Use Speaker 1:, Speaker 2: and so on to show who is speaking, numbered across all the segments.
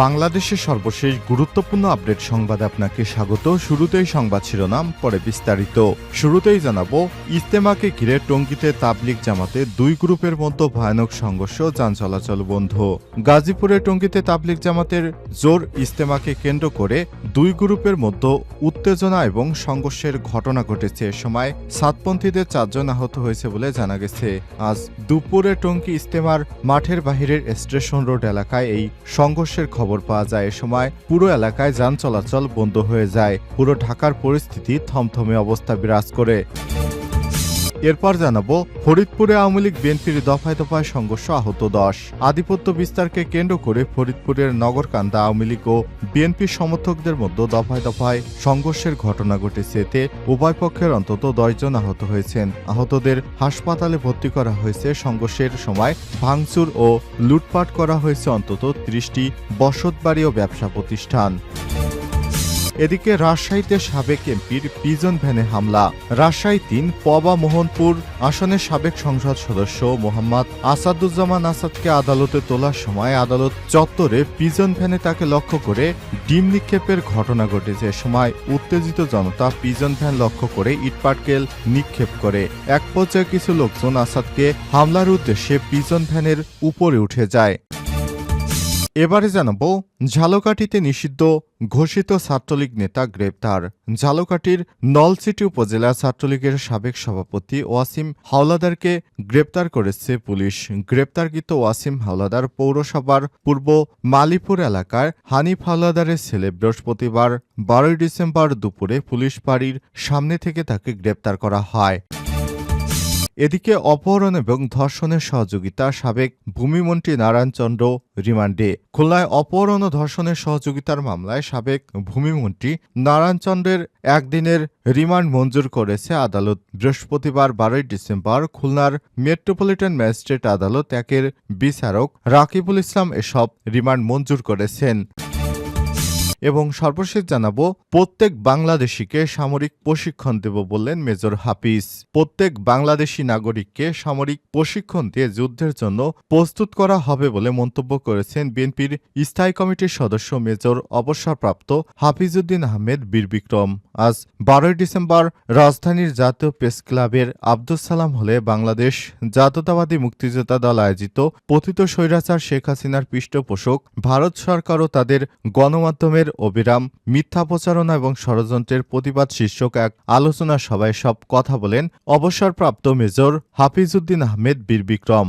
Speaker 1: বাংলাদেশের সর্বশেষ গুরুত্বপূর্ণ আপডেট সংবাদে আপনাকে স্বাগত। শুরুতেই সংবাদ শিরোনাম, পরে বিস্তারিত। শুরুতেই জানাব ইস্তেমাকে ঘিরে টঙ্গীতে তাবলিক জামাতে দুই গ্রুপের মধ্যে ভয়ানক সংঘর্ষ, যান চলাচল বন্ধ। গাজীপুরে টঙ্গীতে তাবলিক জামাতের জোর ইস্তেমাকে কেন্দ্র করে দুই গ্রুপের মধ্যে উত্তেজনা এবং সংঘর্ষের ঘটনা ঘটেছে। এ সময় সাতপন্থীদের চারজন আহত হয়েছে বলে জানা গেছে। আজ দুপুরে টঙ্গী ইস্তেমার মাঠের বাহিরের স্টেশন রোড এলাকায় এই সংঘর্ষের খবর পাওয়া যায়। এ সময় পুরো এলাকায় যান চলাচল বন্ধ হয়ে যায়। পুরো ঢাকার পরিস্থিতি থমথমে অবস্থা বিরাজ করে। এরপর জানাব, ফরিদপুরে আওয়ামী লীগ, বিএনপির দফায় দফায় সংঘর্ষ আহত দশ। আধিপত্য বিস্তারকে কেন্দ্র করে ফরিদপুরের নগরকান্দা আওয়ামী লীগ ও বিএনপির সমর্থকদের মধ্যে দফায় দফায় সংঘর্ষের ঘটনা ঘটেছে এতে উভয় পক্ষের অন্তত দশজন আহত হয়েছেন। আহতদের হাসপাতালে ভর্তি করা হয়েছে। সংঘর্ষের সময় ভাঙচুর ও লুটপাট করা হয়েছে অন্তত ত্রিশটি বসতবাড়ি ও ব্যবসা প্রতিষ্ঠান। এদিকে রাজশাহীতে সাবেক এমপির পিজন ভ্যানে হামলা। রাজশাহী তিন, পবা, মোহনপুর আসনের সাবেক সংসদ সদস্য মোহাম্মদ আসাদুজ্জামান আসাদকে আদালতে তোলার সময় আদালত চত্বরে পিজন ভ্যানে তাকে লক্ষ্য করে ডিম নিক্ষেপের ঘটনা ঘটেছে। সময় উত্তেজিত জনতা পিজন ভ্যান লক্ষ্য করে ইটপাটকেল নিক্ষেপ করে। এক পর্যায়ে কিছু লোকজন আসাদকে হামলার উদ্দেশ্যে পিজন ভ্যানের উপরে উঠে যায়। এবারে জানাব, ঝালকাঠিতে নিষিদ্ধ ঘোষিত ছাত্রলীগ নেতা গ্রেপ্তার। ঝালকাঠির নলসিটি উপজেলা ছাত্রলীগের সাবেক সভাপতি ওয়াসিম হাওলাদারকে গ্রেপ্তার করেছে পুলিশ। গ্রেপ্তারকৃত ওয়াসিম হাওলাদার পৌরসভার পূর্ব মালিপুর এলাকার হানিফ হাওলাদারের ছেলে বৃহস্পতিবার, বারোই ডিসেম্বর দুপুরে পুলিশ বাড়ির সামনে থেকে তাকে গ্রেপ্তার করা হয়। এদিকে অপহরণ এবং ধর্ষণের সহযোগিতা সাবেক ভূমিমন্ত্রী নারায়ণ নারায়ণচন্দ্র রিমান্ডে। খুলনায় অপহরণ ও ধর্ষণের সহযোগিতার মামলায় সাবেক ভূমিমন্ত্রী নারায়ণচন্দ্রের একদিনের রিমান্ড মঞ্জুর করেছে আদালত। বৃহস্পতিবার বারোই ডিসেম্বর খুলনার মেট্রোপলিটন ম্যাজিস্ট্রেট আদালত একের বিচারক রাকিবুল ইসলাম এসব রিমান্ড মঞ্জুর করেছেন। এবং সর্বশেষ জানাব, প্রত্যেক বাংলাদেশিকে সামরিক প্রশিক্ষণ দেব বললেন মেজর হাফিজ। প্রত্যেক বাংলাদেশি নাগরিককে সামরিক প্রশিক্ষণ দিয়ে যুদ্ধের জন্য প্রস্তুত করা হবে বলে মন্তব্য করেছেন বিএনপির স্থায়ী কমিটির সদস্য মেজর অবসরপ্রাপ্ত হাফিজউদ্দিন আহমেদ বীর বিক্রম। আজ বারোই ডিসেম্বর রাজধানীর জাতীয় প্রেস ক্লাবের আব্দুল সালাম হলে বাংলাদেশ জাতীয়তাবাদী মুক্তিযোদ্ধা দল আয়োজিত পতিত স্বৈরাচার শেখ হাসিনার পৃষ্ঠপোষক, ভারত সরকার ও তাদের গণমাধ্যমের অবিরাম মিথ্যা প্রচারণা এবং ষড়যন্ত্রের প্রতিবাদ শীর্ষক এক আলোচনা সভায় সব কথা বলেন অবসরপ্রাপ্ত মেজর হাফিজ উদ্দিন আহমেদ বীর বিক্রম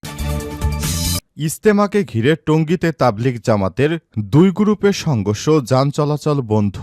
Speaker 1: ইস্তেমাকে ঘিরে টঙ্গীতে তাবলিগ জামাতের দুই গ্রুপের সংঘর্ষ, যান চলাচল বন্ধ।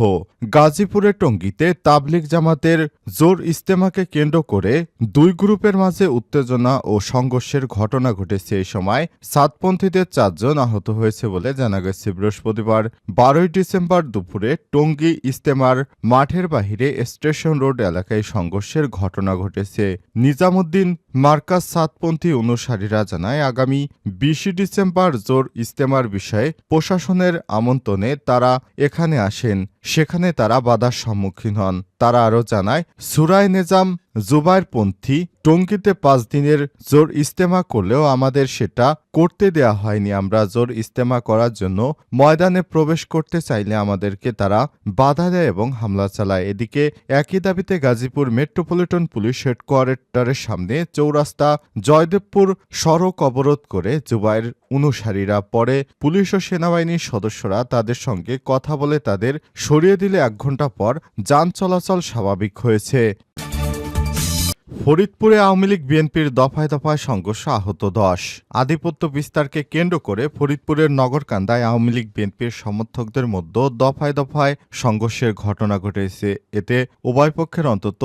Speaker 1: গাজীপুরের টঙ্গীতে তাবলিগ জামাতের জোর ইস্তেমাকে কেন্দ্র করে দুই গ্রুপের মাঝে উত্তেজনা ও সংঘর্ষের ঘটনা ঘটেছে। এই সময় সাতপন্থীদের চারজন আহত হয়েছে বলে জানা গেছে। বৃহস্পতিবার বারোই ডিসেম্বর দুপুরে টঙ্গী ইস্তেমার মাঠের বাহিরে স্টেশন রোড এলাকায় সংঘর্ষের ঘটনা ঘটেছে। নিজামুদ্দিন মার্কাজ সাতপন্থী অনুসারীরা জানায়, আগামী বিশে ডিসেম্বর জোর ইস্তেমার বিষয়ে প্রশাসনের আমন্ত্রণে তারা এখানে আসেন। সেখানে তারা বাধার সম্মুখীন হন। তারা আরও জানায় সুরায় নেজাম জুবাইরপন্থী টঙ্গীতে পাঁচ দিনের জোর ইস্তেমা করলেও আমাদের সেটা করতে দেয়া হয়নি। আমরা জোর ইস্তেমা করার জন্য ময়দানে প্রবেশ করতে চাইলে আমাদেরকে তারা বাধা দেয় এবং হামলা চালায়। এদিকে একই দাবিতে গাজীপুর মেট্রোপলিটন পুলিশ হেডকোয়ার্টারের সামনে চৌরাস্তা জয়দেবপুর সড়ক অবরোধ করে জুবাইর অনুসারীরা পরে পুলিশ ও সেনাবাহিনীর সদস্যরা তাদের সঙ্গে কথা বলে তাদের সরিয়ে দিলে এক ঘণ্টা পর যান চলাচল স্বাভাবিক হয়েছে। ফরিদপুরে আওয়ামী লীগ বিএনপির দফায় দফায় সংঘর্ষ আহত দশ। আধিপত্য বিস্তারকে কেন্দ্র করে ফরিদপুরের নগরকান্দায় আওয়ামী লীগ বিএনপির সমর্থকদের মধ্যে দফায় দফায় সংঘর্ষের ঘটনা ঘটেছে। এতে উভয় পক্ষের অন্তত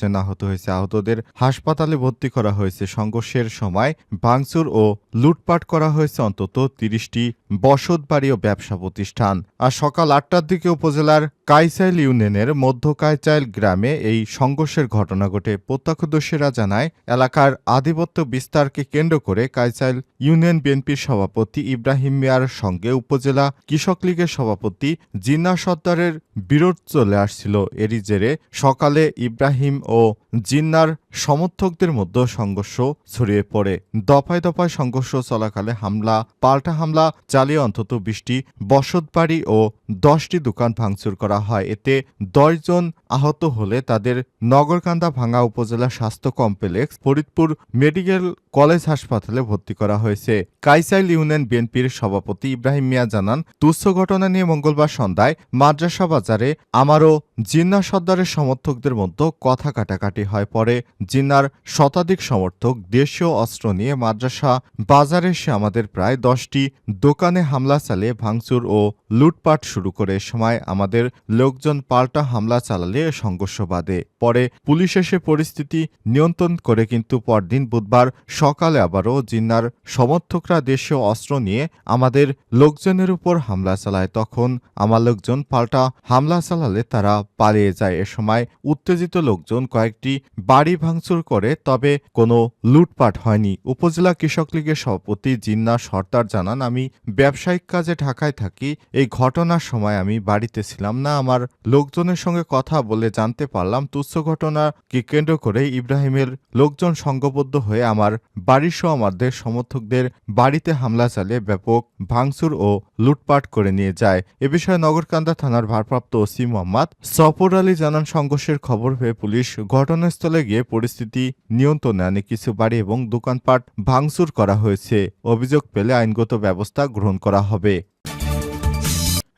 Speaker 1: জন আহত হয়েছে। আহতদের হাসপাতালে ভর্তি করা হয়েছে। সংঘর্ষের সময় ভাঙচুর ও লুটপাট করা হয়েছে অন্তত তিরিশটি বসত বাড়ি ও ব্যবসা প্রতিষ্ঠান। আর সকাল আটটার দিকে উপজেলার কাইসাইল ইউনিয়নের মধ্য কাইচাইল গ্রামে এই সংঘর্ষের ঘটনা ঘটে। প্রত্যক্ষ প্রত্যক্ষদর্শীরা জানায়, এলাকার আধিপত্য বিস্তারকে কেন্দ্র করে কাইসাইল ইউনিয়ন বিএনপির সভাপতি ইব্রাহিম মিয়ার সঙ্গে উপজেলা কৃষক লীগের সভাপতি জিন্না সর্দারের বিরোধ চলে আসছিল এরই জেরে। সকালে ইব্রাহিম ও জিন্নার সমর্থকদের মধ্যে সংঘর্ষ ছড়িয়ে পড়ে। দফায় দফায় সংঘর্ষ চলাকালে হামলা, পাল্টা হামলা চালিয়ে অন্তত বিশটি বসতবাড়ি ও দশটি দোকান ভাঙচুর করা হয়। এতে দশজন আহত হলে তাদের নগরকান্দা ভাঙ্গা উপজেলা স্বাস্থ্য কমপ্লেক্স ফরিদপুর মেডিকেল কলেজ হাসপাতালে ভর্তি করা হয়েছে। কাইসাইল ইউনিয়ন বিএনপির সভাপতি ইব্রাহিম মিয়া জানান, তুচ্ছ ঘটনা নিয়ে মঙ্গলবার সন্ধ্যায় মাদ্রাসা বাজারে আমারও জিন্না সর্দারের সমর্থকদের মধ্যে কথা কাটাকাটি হয়। পরে জিন্নার শতাধিক সমর্থক দেশীয় অস্ত্র নিয়ে মাদ্রাসা বাজারে এসে আমাদের প্রায় দশটি দোকানে হামলা চালিয়ে ভাঙচুর ও লুটপাট শুরু করে। সময় আমাদের লোকজন পাল্টা হামলা চালালে সংঘর্ষ বাধে। পরে পুলিশ এসে পরিস্থিতি নিয়ন্ত্রণ করে কিন্তু পরদিন বুধবার সকালে আবারও জিন্নার সমর্থকরা দেশীয় অস্ত্র নিয়ে আমাদের লোকজনের উপর হামলা চালায়। তখন আমার লোকজন পাল্টা হামলা চালালে তারা পালিয়ে যায়। এ সময় উত্তেজিত লোকজন কয়েকটি বাড়ি ভাঙচুর করে, তবে কোনো লুটপাট হয়নি। উপজেলা কৃষক লীগের সভাপতি জিন্না সর্দার জানান, আমি ব্যবসায়িক কাজে ঢাকায় থাকি। এই ঘটনার সময় আমি বাড়িতে ছিলাম না। আমার লোকজনের সঙ্গে কথা বলে জানতে পারলাম। তুচ্ছ ঘটনাকে কেন্দ্র করে ইব্রাহিমের লোকজন সংঘবদ্ধ হয়ে আমার বাড়িসহ আমাদের সমর্থকদের বাড়িতে হামলা চালিয়ে ব্যাপক ভাঙচুর ও লুটপাট করে নিয়ে যায়। এ বিষয়ে নগরকান্দা থানার ভারপ্রাপ্ত ওসি মোহাম্মদ। সফর আলী জানান, সংঘর্ষের খবর পেয়ে পুলিশ ঘটনাস্থলে গিয়ে পরিস্থিতি নিয়ন্ত্রণে আনে। কিছু বাড়ি এবং দোকানপাট ভাঙচুর করা হয়েছে। অভিযোগ পেলে আইনগত ব্যবস্থা গ্রহণ করা হবে।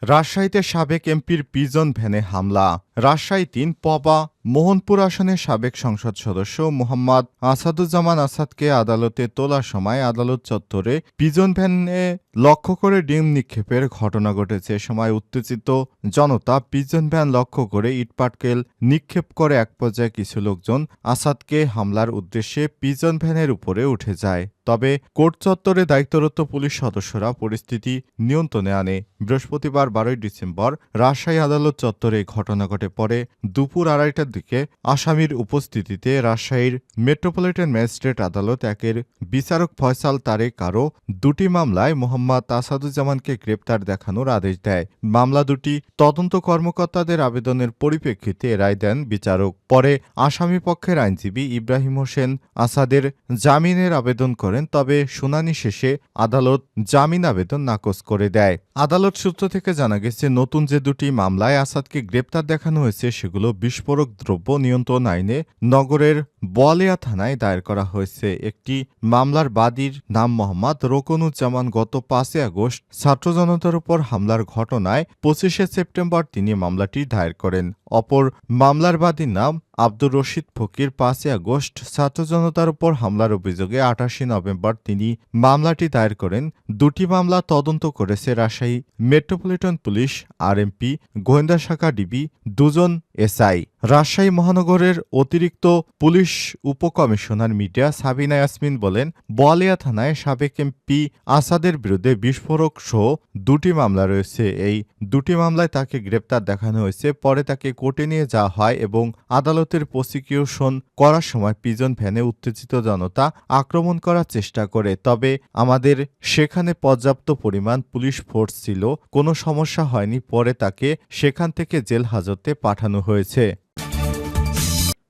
Speaker 1: রাজশাহীতে সাবেক এমপির পিজন ভ্যানে হামলা। রাজশাহী তিন, পবা, মোহনপুর আসনের সাবেক সংসদ সদস্য মোহাম্মদ আসাদুজ্জামান আসাদকে আদালতে তোলার সময় আদালত চত্বরে পিজন ভ্যানে লক্ষ্য করে ডিম নিক্ষেপের ঘটনা ঘটেছে। সময় উত্তেজিত জনতা পিজন ভ্যান লক্ষ্য করে ইটপাটকেল নিক্ষেপ করে এক পর্যায়ে কিছু লোকজন আসাদকে হামলার উদ্দেশ্যে পিজন ভ্যানের উপরে উঠে যায়। তবে কোর্ট চত্বরে দায়িত্বরত পুলিশ সদস্যরা পরিস্থিতি নিয়ন্ত্রণে আনে। বৃহস্পতিবার বারোই ডিসেম্বর রাজশাহী আদালত চত্বরে ঘটনা ঘটে। পরে দুপুর আড়াইটার দিকে আসামির উপস্থিতিতে রাজশাহীর মেট্রোপলিটন ম্যাজিস্ট্রেট আদালত একের বিচারক ফয়সাল তারেক আরও দুটি মামলায় মোহাম্মদ আসাদুজ্জামানকে গ্রেপ্তার দেখানোর আদেশ দেয়। মামলা দুটি তদন্ত কর্মকর্তাদের আবেদনের পরিপ্রেক্ষিতে রায় দেন বিচারক। পরে আসামি পক্ষের আইনজীবী ইব্রাহিম হোসেন আসাদের জামিনের আবেদন করেন, তবে শুনানি শেষে আদালত জামিন আবেদন নাকচ করে দেয়। আদালত সূত্র থেকে জানা গেছে, নতুন যে দুটি মামলায় আসাদকে গ্রেপ্তার দেখানো হয়েছে সেগুলো বিস্ফোরক দ্রব্য নিয়ন্ত্রণ আইনে নগরের বোয়ালিয়া থানায় দায়ের করা হয়েছে একটি মামলার বাদীর নাম মোহাম্মদ রোকনুজ্জামান গত পাঁচই আগস্ট ছাত্র জনতার উপর হামলার ঘটনায় পঁচিশে সেপ্টেম্বর তিনি মামলাটি দায়ের করেন। অপর মামলার বাদীর নাম আব্দুর রশিদ ফকির পাঁচই আগস্ট ছাত্র জনতার উপর হামলার অভিযোগে আঠাশে নভেম্বর তিনি মামলাটি দায়ের করেন। দুটি মামলা তদন্ত করেছে রাজশাহী মেট্রোপলিটন পুলিশ, আরএমপি, গোয়েন্দা শাখা ডিবি, দুজন এসআই। রাজশাহী মহানগরের অতিরিক্ত পুলিশ উপকমিশনার মিডিয়া সাবিনা ইয়াসমিন বলেন, বোয়ালিয়া থানায় সাবেক এমপি আসাদের বিরুদ্ধে বিস্ফোরক সহ দুটি মামলা রয়েছে। এই দুটি মামলায় তাকে গ্রেপ্তার দেখানো হয়েছে। পরে তাকে কোর্টে নিয়ে যাওয়া হয় এবং আদালতের প্রসিকিউশন করার সময় পিজন ভ্যানে উত্তেজিত জনতা আক্রমণ করার চেষ্টা করে। তবে আমাদের সেখানে পর্যাপ্ত পরিমাণ পুলিশ ফোর্স ছিল, কোনো সমস্যা হয়নি। পরে তাকে সেখান থেকে জেল হাজতে পাঠানো হয়েছে।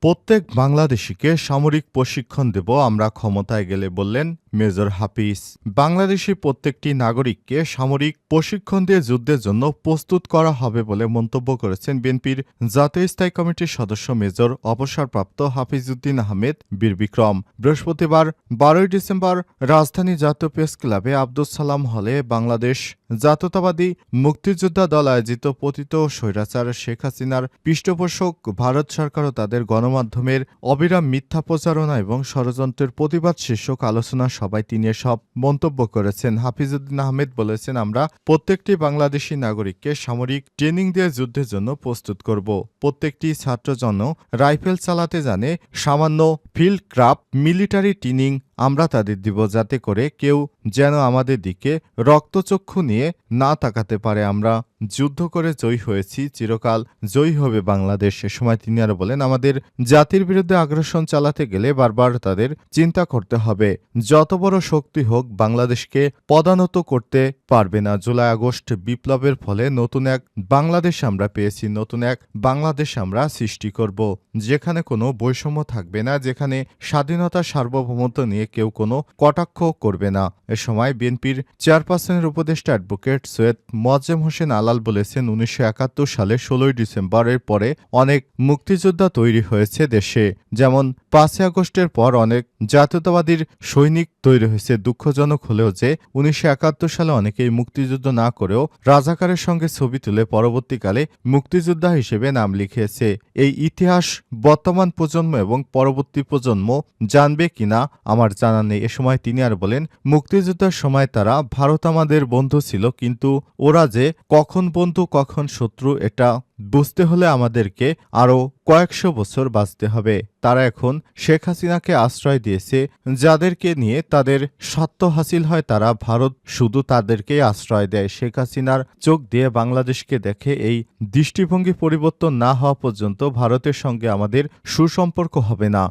Speaker 1: প্রত্যেক বাংলাদেশিকে সামরিক প্রশিক্ষণ দেব আমরা ক্ষমতায় গেলে বললেন মেজর হাফিজ। বাংলাদেশি প্রত্যেকটি নাগরিককে সামরিক প্রশিক্ষণ দিয়ে যুদ্ধের জন্য প্রস্তুত করা হবে বলে মন্তব্য করেছেন বিএনপির জাতীয় স্থায়ী কমিটির সদস্য মেজর অবসরপ্রাপ্ত হাফিজউদ্দিন আহমেদ বীর বিক্রম। বৃহস্পতিবার, বারোই ডিসেম্বর, রাজধানী জাতীয় প্রেস ক্লাবে আব্দুল সালাম হলে বাংলাদেশ জাতীয়তাবাদী মুক্তিযোদ্ধা দল আয়োজিত পতিত স্বৈরাচার শেখ হাসিনার পৃষ্ঠপোষক ভারত সরকারও তাদের গণমাধ্যমের অবিরাম মিথ্যা প্রচারণা এবং ষড়যন্ত্রের প্রতিবাদ শীর্ষক আলোচনা সবাই তিনি সব মন্তব্য করেছেন। হাফিজউদ্দিন আহমেদ বলেছেন, আমরা প্রত্যেকটি বাংলাদেশি নাগরিককে সামরিক ট্রেনিং দিয়ে যুদ্ধের জন্য প্রস্তুত করব। প্রত্যেকটি ছাত্র রাইফেল চালাতে জানে, সামান্য ফিল্ড ক্রাফট, মিলিটারি ট্রেনিং আমরা তাদের দিব যাতে করে কেউ যেন আমাদের দিকে রক্তচক্ষু নিয়ে না তাকাতে পারে আমরা। যুদ্ধ করে জয়ী হয়েছি, চিরকাল জয়ী হবে বাংলাদেশ। এ সময় তিনি আরও বলেন, আমাদের জাতির বিরুদ্ধে আগ্রাসন চালাতে গেলে বারবার তাদের চিন্তা করতে হবে। যত বড় শক্তি হোক, বাংলাদেশকে পদানত করতে পারবে না। জুলাই, আগস্ট বিপ্লবের ফলে নতুন এক বাংলাদেশ আমরা পেয়েছি, নতুন এক বাংলাদেশ আমরা সৃষ্টি করব। যেখানে কোনো বৈষম্য থাকবে না, যেখানে স্বাধীনতা সার্বভৌমত্ব নিয়ে কেউ কোনো কটাক্ষ করবে না। এ সময় বিএনপির চেয়ারপারসনের উপদেষ্টা অ্যাডভোকেট সৈয়দ মোয়াজ্জেম হোসেন আলাল বলেছেন, উনিশশো একাত্তর সালে ষোলোই ডিসেম্বরের পরে অনেক মুক্তিযোদ্ধা তৈরি হয়েছে দেশে। যেমন, পাঁচই আগস্টের পর অনেক জাতীয়তাবাদীর সৈনিক তৈরি হয়েছে। দুঃখজনক হলেও যে, উনিশশো একাত্তর সালে অনেকেই মুক্তিযুদ্ধ না করেও রাজাকারের সঙ্গে ছবি তুলে পরবর্তীকালে মুক্তিযোদ্ধা হিসেবে নাম লিখিয়েছে এই ইতিহাস বর্তমান প্রজন্ম এবং পরবর্তী প্রজন্ম জানবে কিনা, আমার জানা নেই। এ সময় তিনি আর বলেন, মুক্তিযুদ্ধের সময় তারা ভারত আমাদের বন্ধু ছিল, কিন্তু ওরা যে কখন বন্ধু, কখন শত্রু এটা বুঝতে হলে আমাদেরকে আরও কয়েকশো বছর বাঁচতে হবে। তারা এখন শেখ হাসিনাকে আশ্রয় দিয়েছে, যাদেরকে নিয়ে তাদের স্বার্থ হাসিল হয় তারা ভারত শুধু তাদেরকেই আশ্রয় দেয়। শেখ হাসিনার চোখ দিয়ে বাংলাদেশকে দেখে এই দৃষ্টিভঙ্গি পরিবর্তন না হওয়া পর্যন্ত ভারতের সঙ্গে আমাদের সুসম্পর্ক হবে না।